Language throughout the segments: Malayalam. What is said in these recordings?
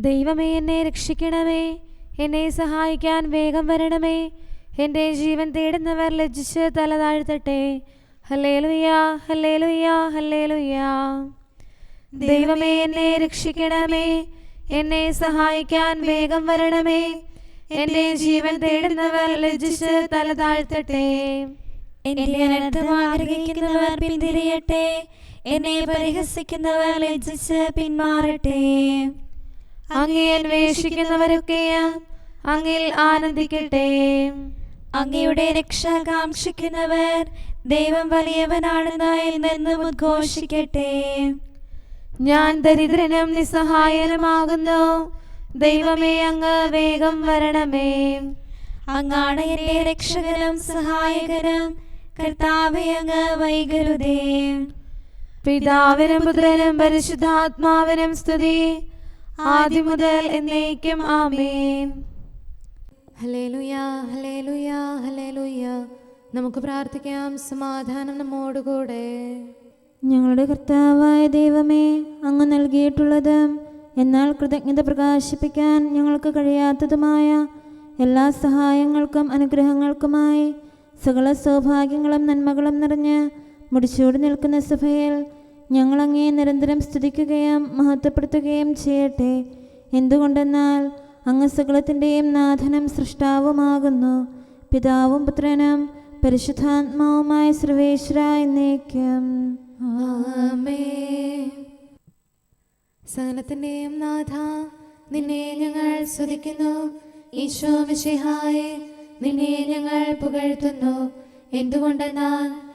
ദൈവമേ എന്നെ രക്ഷിക്കണമേ. എന്നെ സഹായിക്കാൻ വേഗം വരണമേ. എന്റെ ജീവൻ തേടുന്നവർ ലജ്ജിച്ച് തല താഴ്ത്തട്ടെ. ഹല്ലേലുയാ ഹല്ലേ ലുയാ ദൈവമേ എന്നെ രക്ഷിക്കണമേ. എന്നെ സഹായിക്കാൻ വേഗം വരണമേ. എന്റെ ജീവൻ തേടുന്നവർ ലജ്ജിച്ച് തല താഴ്ത്തട്ടെ. എന്റെ അനർത്ഥം ആഗ്രഹിക്കുന്നവർ പിന്തിരിയട്ടെ. എന്നെ പരിഹസിക്കുന്നവർ ലജ്ജിച്ച് പിന്മാറട്ടെ. അങ്ങേ അന്വേഷിക്കുന്നവരൊക്കെയും. അങ്ങിൽ ആനന്ദിക്കട്ടെ. അങ്ങയുടെ രക്ഷ കാക്ഷിക്കുന്നവർ ദൈവം വലിയവനാണെന്ന് എന്നെന്നും ഉദ്ഘോഷിക്കട്ടെ. ഞാൻ ദരിദ്രനും നിസ്സഹായനുമാകുന്നു. ദൈവമേ അങ്ങ് വേഗം വരണമേ. അങ്ങാണ് എന്റെ രക്ഷകനും സഹായകനും. കർത്താവേ അങ്ങ് വൈകരുതേ. പിതാവിനും പുത്രനും പരിശുദ്ധാത്മാവിനും സ്തുതി. ആദ്യം മുതൽ എന്നേക്കും ആമേൻ. നമുക്ക് പ്രാർത്ഥിക്കാം സമാധാനം നമ്മോടുകൂടെ. ഞങ്ങളുടെ കർത്താവായ ദൈവമേ അങ്ങ് നൽകിയിട്ടുള്ളത് എന്നാൽ കൃതജ്ഞത പ്രകാശിപ്പിക്കാൻ ഞങ്ങൾക്ക് കഴിയാത്തതുമായ എല്ലാ സഹായങ്ങൾക്കും അനുഗ്രഹങ്ങൾക്കുമായി സകല സൗഭാഗ്യങ്ങളും നന്മകളും നിറഞ്ഞ് മുടിച്ചൂടി നിൽക്കുന്ന സഭയിൽ ഞങ്ങളങ്ങേ നിരന്തരം സ്തുതിക്കുകയും മഹത്വപ്പെടുത്തുകയും ചെയ്യട്ടെ. എന്തുകൊണ്ടെന്നാൽ അങ്ങ് സകലത്തിന്റെയും നാഥനും സൃഷ്ടാവുമാകുന്നു. പിതാവും പുത്രനും പരിശുദ്ധാത്മാവുമായ സർവേശ്വര എന്നേക്കും. സകലത്തിന്റെയും നാഥ നിന്നെ ഞങ്ങൾ സ്തുതിക്കുന്നു. ഈശോ മിശിഹായെ നിന്നെ ഞങ്ങൾ പുകഴ്ത്തുന്നു. എന്തുകൊണ്ടെന്നാൽ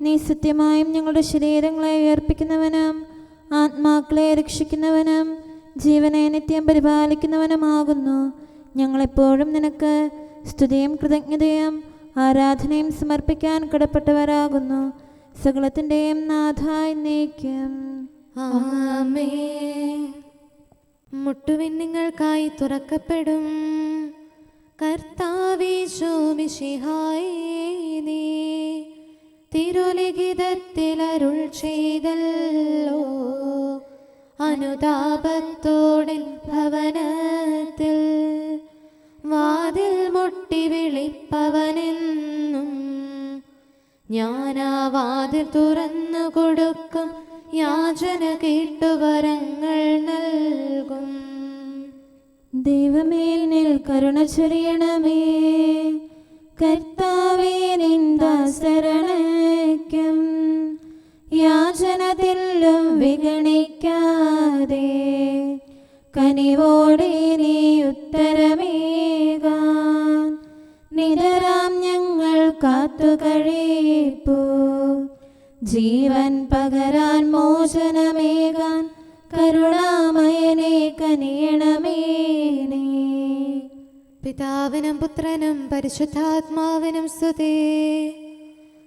നീ സത്യമായും ഞങ്ങളുടെ ശരീരങ്ങളെ ഉയർപ്പിക്കുന്നവനും ആത്മാക്കളെ രക്ഷിക്കുന്നവനും ജീവനെ നിത്യം പരിപാലിക്കുന്നവനുമാകുന്നു. ഞങ്ങളെപ്പോഴും നിനക്ക് സ്തുതിയും കൃതജ്ഞതയും ആരാധനയും സമർപ്പിക്കാൻ കടപ്പെട്ടവരാകുന്നു. സകലത്തിന്റെയും നാഥായി നീക്കും മുട്ടുവിൻ നിങ്ങൾക്കായി തുറക്കപ്പെടും. കർത്താവേ ശോമിഷിഹായി നീ തിരുലിഖിതത്തിൽ അരുൾ ചെയ്തല്ലോ. അനുതാപത്തോടിൻ ഭവനത്തിൽ വാതിൽ മുട്ടി വിളിപ്പവനെന്നും ഞാനാ വാതിൽ തുറന്നു കൊടുക്കും യാചന കേട്ടുവരങ്ങൾ നൽകും. ദൈവമേൽ നിൽ കരുണ ചൊരിയണമേ. കർത്താവേ യാചനത്തിലും വിഗണിക്കാതെ കനിവോടെ നീ ഉത്തരമേകാൻ നിതരാം ഞങ്ങൾ കാത്തു കഴിപ്പൂ ജീവൻ പകരാൻ മോചനമേകാൻ കരുണാമയനെ കനിയണമേ നീ. പിതാവിനും പുത്രനും പരിശുദ്ധാത്മാവിനും സ്തുതി.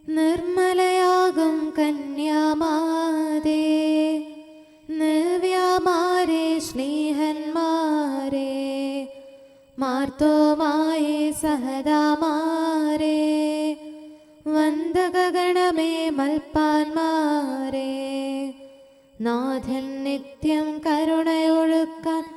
നിർമ്മലയാകും കന്യാമാതേ. നവ്യാമാരെ സ്നേഹന്മാരെ. മാർത്തോമായി സഹദാമാരെ വന്ദകഗണമേ മൽപ്പാന്മാരെ. നാഥൻ നിത്യം കരുണയൊഴുക്കാൻ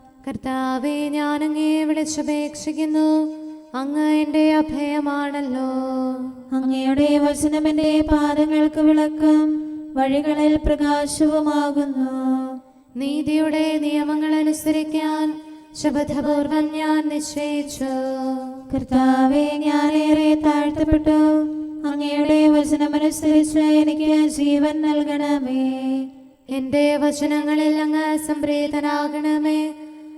കർത്താവെ ഞാൻ അങ്ങേ വിളിച്ചപേക്ഷിക്കുന്നു. അങ്ങ് എന്റെ അഭയമാണല്ലോ. അങ്ങയുടെ വചനം എന്റെ പാദങ്ങൾക്ക് വിളക്കം വഴികളിൽ പ്രകാശവുമാകുന്നു. നീതിയുടെ നിയമങ്ങൾ അനുസരിക്കാൻ ശബദപൂർവം ഞാൻ നിശ്ചയിച്ചു. കർത്താവെ ഞാനേറെ താഴ്ത്തപ്പെട്ടു. അങ്ങയുടെ വചനമനുസരിച്ച് എനിക്ക് ജീവൻ നൽകണമേ. എന്റെ വചനങ്ങളിൽ അങ്ങ് സംപ്രീതനാകണമേ.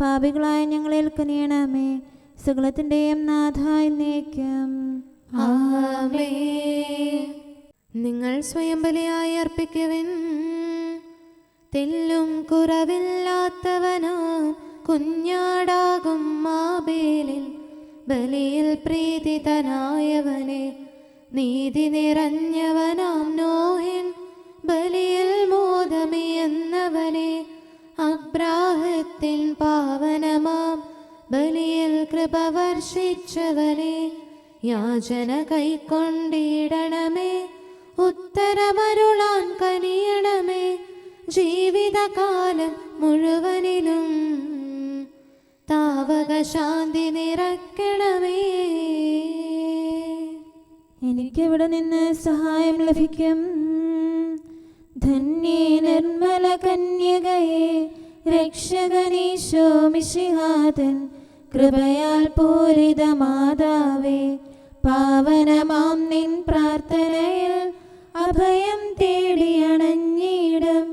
പാപികളായ ഞങ്ങളിൽ കനിയണമേ സകലത്തിന്റെയും നാഥായി നീക്കം നിങ്ങൾ സ്വയം ബലിയായി അർപ്പിക്കുവിൻ. തെല്ലും കുറവില്ലാത്തവനോ കുഞ്ഞാടാകും മാബേലിൽ. ബലിയിൽ പ്രീതിതനായവനെ നീതി നിറഞ്ഞവനാം നോഹിൻ. ബലിയിൽ മോദമിയെന്നവനെ അബ്രാഹത്തിൻ പാവനമാം. ബലിയിൽ കൃപ വർഷിച്ചവനെ യാചന കൈക്കൊണ്ടിടണമേ. ഉത്തരമരുളാൻ കനിയണമേ ജീവിതകാലം മുഴുവനിലും. താവക ശാന്തി നിറക്കണമേ എനിക്കെവിടെ നിന്ന് സഹായം ലഭിക്കും? ധന്യേ നിർമ്മല കന്യകയെ രക്ഷകനീശോ മിശിഹാതൻ കൃപയാൽ പൂരിത മാതാവേ പാവനമാം നിൻ പ്രാർത്ഥനയിൽ അഭയം തേടിയണഞ്ഞിടും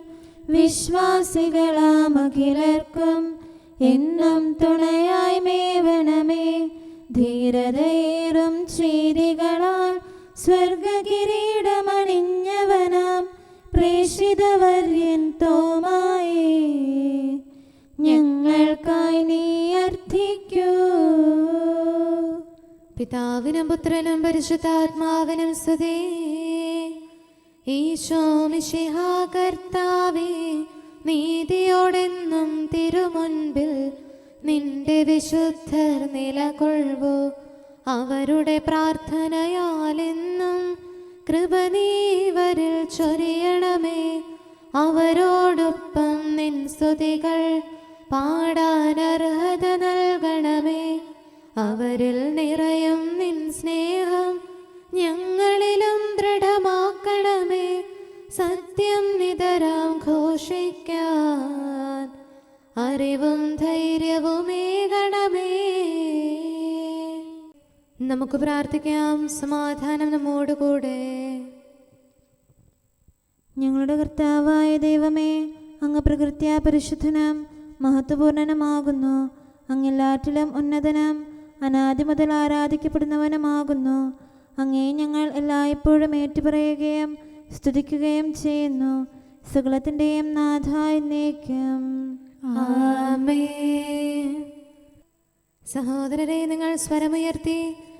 വിശ്വാസികളാം അഖിലർക്കും എന്നും തുണയായി മേവണമേ ധീരതയേറും ചെയ്തികളാൽ സ്വർഗകിരീടമണിഞ്ഞവനാം പ്രേഷിതവര്യൻ തോമായേ ഞങ്ങൾക്കായി നീ അർത്ഥിക്കൂ പിതാവിനും പുത്രനും പരിശുദ്ധാത്മാവിനും സ്തുതി. ഈശോ മിശിഹാ കർത്താവേ നീതിയോടെന്നും തിരുമുൻപിൽ നിന്റെ വിശുദ്ധർ നിലകൊള്ളു അവരുടെ പ്രാർത്ഥനയാലെന്നും കൃപ നീവരിൽ ചൊരിയണമേ. അവരോടൊപ്പം നിൻ സ്തുതികൾ പാടാൻ അർഹത നൽകണമേ. അവരിൽ നിറയും നിൻ സ്നേഹം ഞങ്ങളിലും ദൃഢമാക്കണമേ. സത്യം നിതരാം ഘോഷിക്കാൻ അറിവും ധൈര്യവുമേകണമേ നമുക്ക് പ്രാർത്ഥിക്കാം. സമാധാനം നമ്മോടുകൂടെ ഞങ്ങളുടെ കർത്താവായ ദൈവമേ അങ്ങ് പ്രകൃത്യാ പരിശുദ്ധനാം മഹത്വപൂർണനുമാകുന്നു. അങ്ങെല്ലാറ്റിലും ഉന്നതനാം അനാദി മുതൽ ആരാധിക്കപ്പെടുന്നവനുമാകുന്നു. അങ്ങേ ഞങ്ങൾ എല്ലായ്പ്പോഴും ഏറ്റുപറയുകയും സ്തുതിക്കുകയും ചെയ്യുന്നു. സകലത്തിന്റെയും നാഥായി നീക്കം ആമേ സഹോദരരെ നിങ്ങൾ സ്വരമുയർത്തി.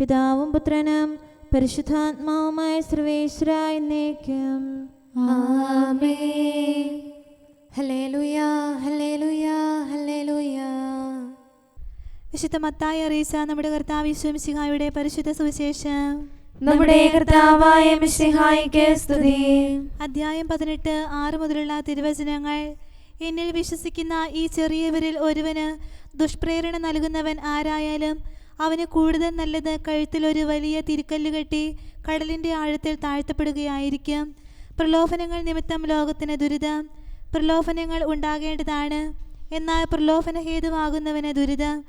പിതാവും പുത്രനും പരിശുദ്ധാത്മാവുമായ സർവേശ്വര എന്നേക്കും. ആമേൻ. ഹല്ലേലൂയ ഹല്ലേലൂയ ഹല്ലേലൂയ. വിശുദ്ധ മത്തായി അറിയിച്ച നമ്മുടെ കർത്താവ് വിശ്വമിശിഹായുടെ പരിശുദ്ധ സുവിശേഷം. നമ്മുടെ കർത്താവായ മിശിഹായിക്ക് സ്തുതി. അധ്യായം പതിനെട്ട് ആറ് മുതലുള്ള തിരുവചനങ്ങൾ. എന്നിൽ വിശ്വസിക്കുന്ന ഈ ചെറിയവരിൽ ഒരുവന് ദുഷ്പ്രേരണ നൽകുന്നവൻ ആരായാലും അവന് കൂടുതൽ നല്ലത് കഴുത്തിൽ ഒരു വലിയ തിരുക്കല്ല് കെട്ടി കടലിന്റെ ആഴത്തിൽ താഴ്ത്തപ്പെടുകയായിരിക്കും. പ്രലോഭനങ്ങൾ നിമിത്തം ലോകത്തിന് ദുരിതം. പ്രലോഭനങ്ങൾ ഉണ്ടാകേണ്ടതാണ്. എന്നാൽ പ്രലോഭന ഹേതുവാകുന്നവന് ദുരിതം.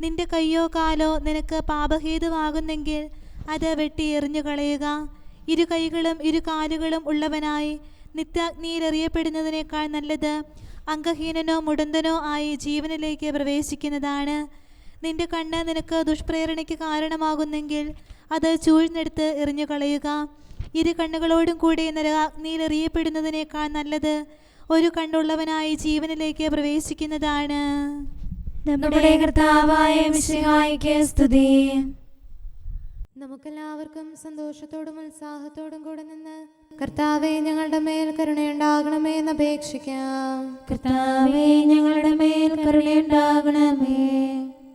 നിന്റെ കയ്യോ കാലോ നിനക്ക് പാപഹേതുവാകുന്നെങ്കിൽ അത് വെട്ടി എറിഞ്ഞു കളയുക. ഇരു കൈകളും ഇരു കാലുകളും ഉള്ളവനായി നിത്യാഗ്നിയിൽ എറിയപ്പെടുന്നതിനേക്കാൾ നല്ലത് അംഗഹീനനോ മുടന്തനോ ആയി ജീവനിലേക്ക് പ്രവേശിക്കുന്നതാണ്. നിന്റെ കണ്ണ് നിനക്ക് ദുഷ്പ്രേരണയ്ക്ക് കാരണമാകുന്നെങ്കിൽ അത് ചൂഴ്ന്നെടുത്ത് എറിഞ്ഞു കളയുക ഇരു കണ്ണുകളോടും കൂടി നരകാഗ്നിയിൽ എറിയപ്പെടുന്നതിനേക്കാൾ നല്ലത് ഒരു കണ്ണുള്ളവനായി ജീവനിലേക്ക് പ്രവേശിക്കുന്നതാണ്. നമ്മുടെ കർത്താവായ മിശിഹായിക്ക് സ്തുതി. നമുക്കെല്ലാവർക്കും സന്തോഷത്തോടും ഉത്സാഹത്തോടും കൂടെ നിന്ന് കർത്താവെ ഞങ്ങളുടെ മേൽ കരുണയുണ്ടാകണമേ എന്ന് അപേക്ഷിക്കാം. കർത്താവേ ഞങ്ങളുടെ മേൽ കരുണയുണ്ടാകണമേ.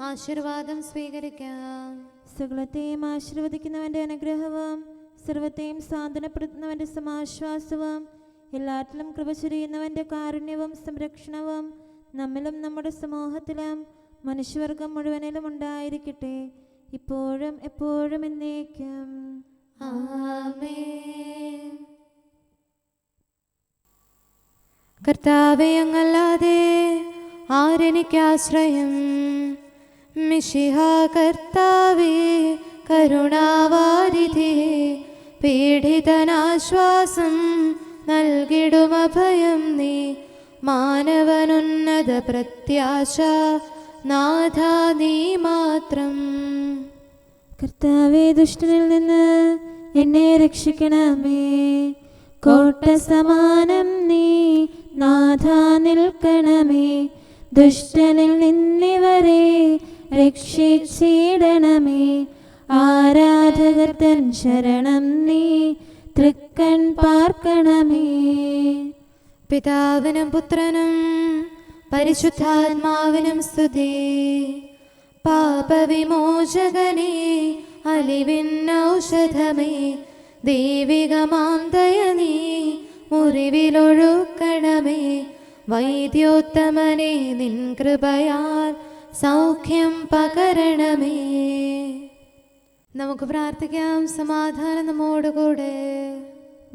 ആശീർവാദം സ്വീകരിക്കാം. സകലത്തെയും ആശീർവദിക്കുന്നവന്റെ അനുഗ്രഹവും സർവത്തെയും സാന്ത്വനപ്പെടുത്തുന്നവന്റെ സമാശ്വാസവും എല്ലാറ്റിലും കൃപ ചൊരിയുന്നവന്റെ കാരുണ്യവും സംരക്ഷണവും നമ്മിലും നമ്മുടെ സമൂഹത്തിലും മനുഷ്യവർഗം മുഴുവനിലും ഉണ്ടായിരിക്കട്ടെ. ഇപ്പോഴും എപ്പോഴും എന്നേക്കും. കർത്താവെ അങ്ങല്ലാതെ ആരെനിക്കാശ്രയം മിഷിഹ കർത്താവേ കരുണാവാരിധി പീഡിതനാശ്വാസം നൽകിടുമഭയം നീ. മാനവനുന്നത പ്രത്യാശ നാഥ നീ മാത്രം. കർത്താവേ ദുഷ്ടനിൽ നിന്ന് എന്നെ രക്ഷിക്കണമേ. കോട്ട സമാനം നീ നാഥ നിൽക്കണമേ. ദുഷ്ടനിൽ നിന്നിവരെ രക്ഷിച്ചിടണമേ. ആരാധകർ ശരണം നീ തൃക്കൺ പാർക്കണമേ. പിതാവിനും പുത്രനും പരിശുദ്ധാത്മാവിനും സ്തുതി. പാപവിമോചകനേ അലിവിൻ ഔഷധമേ ദൈവികമാം ദയ നീ മുറിവിലൊഴുക്കണമേ. വൈദ്യോത്തമനെ നിൻ കൃപയാൽ സൗഖ്യം പകരണമേ. നമുക്ക് പ്രാർത്ഥിക്കാം സമാധാനം നമ്മോടുകൂടെ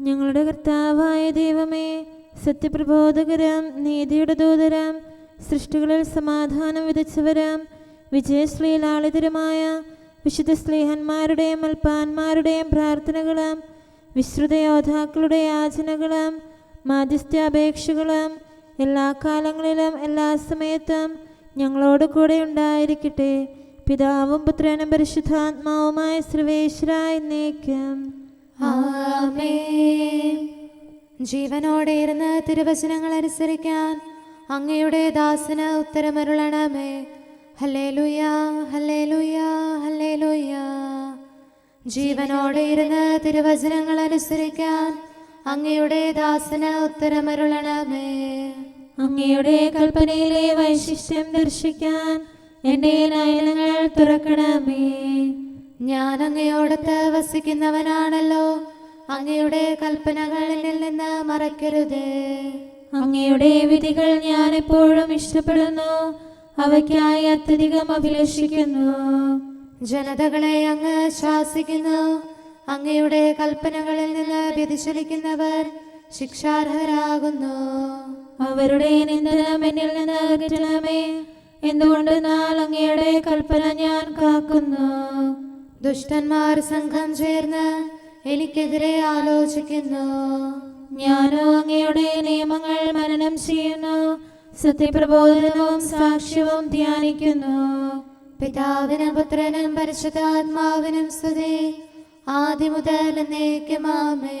ഞങ്ങളുടെ കർത്താവായ ദൈവമേ സത്യപ്രബോധകരം നീതിയുടെ ദൂതരം സൃഷ്ടികളിൽ സമാധാനം വിതച്ചവരം വിജയശ്രീലാളിതരുമായ വിശുദ്ധ സ്നേഹന്മാരുടെയും അൽപ്പാന്മാരുടെയും പ്രാർത്ഥനകളും വിശ്രുത യോദ്ധാക്കളുടെ യാചനകളും മാധ്യസ്ഥാപേക്ഷകളും എല്ലാ കാലങ്ങളിലും എല്ലാ സമയത്തും ഞങ്ങളോട് കൂടെ ഉണ്ടായിരിക്കട്ടെ. പിതാവും പുത്രനും പരിശുദ്ധാത്മാവുമായ സർവേശ്വര നീക്കം. ജീവനോടെ ഇരുന്ന് തിരുവചനങ്ങൾ അനുസരിക്കാൻ അങ്ങയുടെ ദാസന് ഉത്തരമരുളണമേ. ഹലേ ലുയാ ഹലേ ഹല്ലേലൂയ ഹലേ ഹല്ലേലൂയ. ജീവനോടെ ഇരുന്ന് തിരുവചനങ്ങൾ അനുസരിക്കാൻ അങ്ങയുടെ ദാസന് ഉത്തരമരുളണമേ. അങ്ങയുടെ കൽപ്പനയിലെ വൈശിഷ്ട്യം ദർശിക്കാൻ എന്റെ നയനങ്ങൾ തുറക്കണമേ. ഞാൻ അങ്ങയോടത്ത് വസിക്കുന്നവനാണല്ലോ. അങ്ങയുടെ കൽപ്പനകളിൽ നിന്ന് മറക്കരുത്. അങ്ങയുടെ വിധികൾ ഞാൻ എപ്പോഴും ഇഷ്ടപ്പെടുന്നു. അവയ്ക്കായി അത്യധികം അഭിലഷിക്കുന്നു. ജനതകളെ അങ്ങ് ശാസിക്കുന്നു. അങ്ങയുടെ കൽപ്പനകളിൽ നിന്ന് വ്യതിചലിക്കുന്നവർ ശിക്ഷാർഹരാകുന്നു. അവരുടെ നിന്ദനം എന്നിൽ നിന്ന് അകറ്റണമേ. എന്തുകൊണ്ട് നാളങ്ങയുടെ കൽപ്പന ഞാൻ കാക്കുന്നു? ദുഷ്ടന്മാർ സംഘം ചേർന്ന് എനിക്കെതിരെ ആലോചിക്കുന്നു. ഞാനോ അങ്ങയുടെ നിയമങ്ങൾ മനനം ചെയ്യുന്നു സത്യപ്രബോധനവും സാക്ഷ്യവും ധ്യാനിക്കുന്നു. പിതാവിനും പുത്രനും പരിശുദ്ധാത്മാവിനും സ്തുതി. ആദ്യമുതൽ മുതൽ എന്നേക്കുമാമേ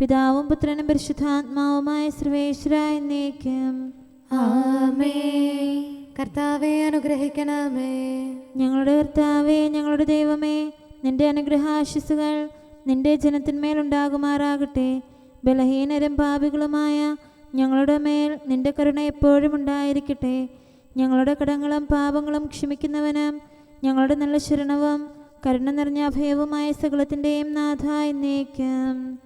പിതാവും പുത്രനും പരിശുദ്ധാത്മാവുമായ സർവേശ്വര എന്നേക്കും. ആമേ കർത്താവെ അനുഗ്രഹിക്കണമേ. ഞങ്ങളുടെ കർത്താവേ ഞങ്ങളുടെ ദൈവമേ നിന്റെ അനുഗ്രഹാശിസുകൾ നിന്റെ ജനത്തിന്മേലുണ്ടാകുമാറാകട്ടെ ബലഹീനരും പാപികളുമായ ഞങ്ങളുടെ മേൽ നിന്റെ കരുണ എപ്പോഴും ഉണ്ടായിരിക്കട്ടെ. ഞങ്ങളുടെ കടങ്ങളും പാപങ്ങളും ക്ഷമിക്കുന്നവനും ഞങ്ങളുടെ നല്ല ശരണവും കരുണ നിറഞ്ഞ അഭയവുമായ സകലത്തിന്റെയും നാഥ എന്നേക്കും.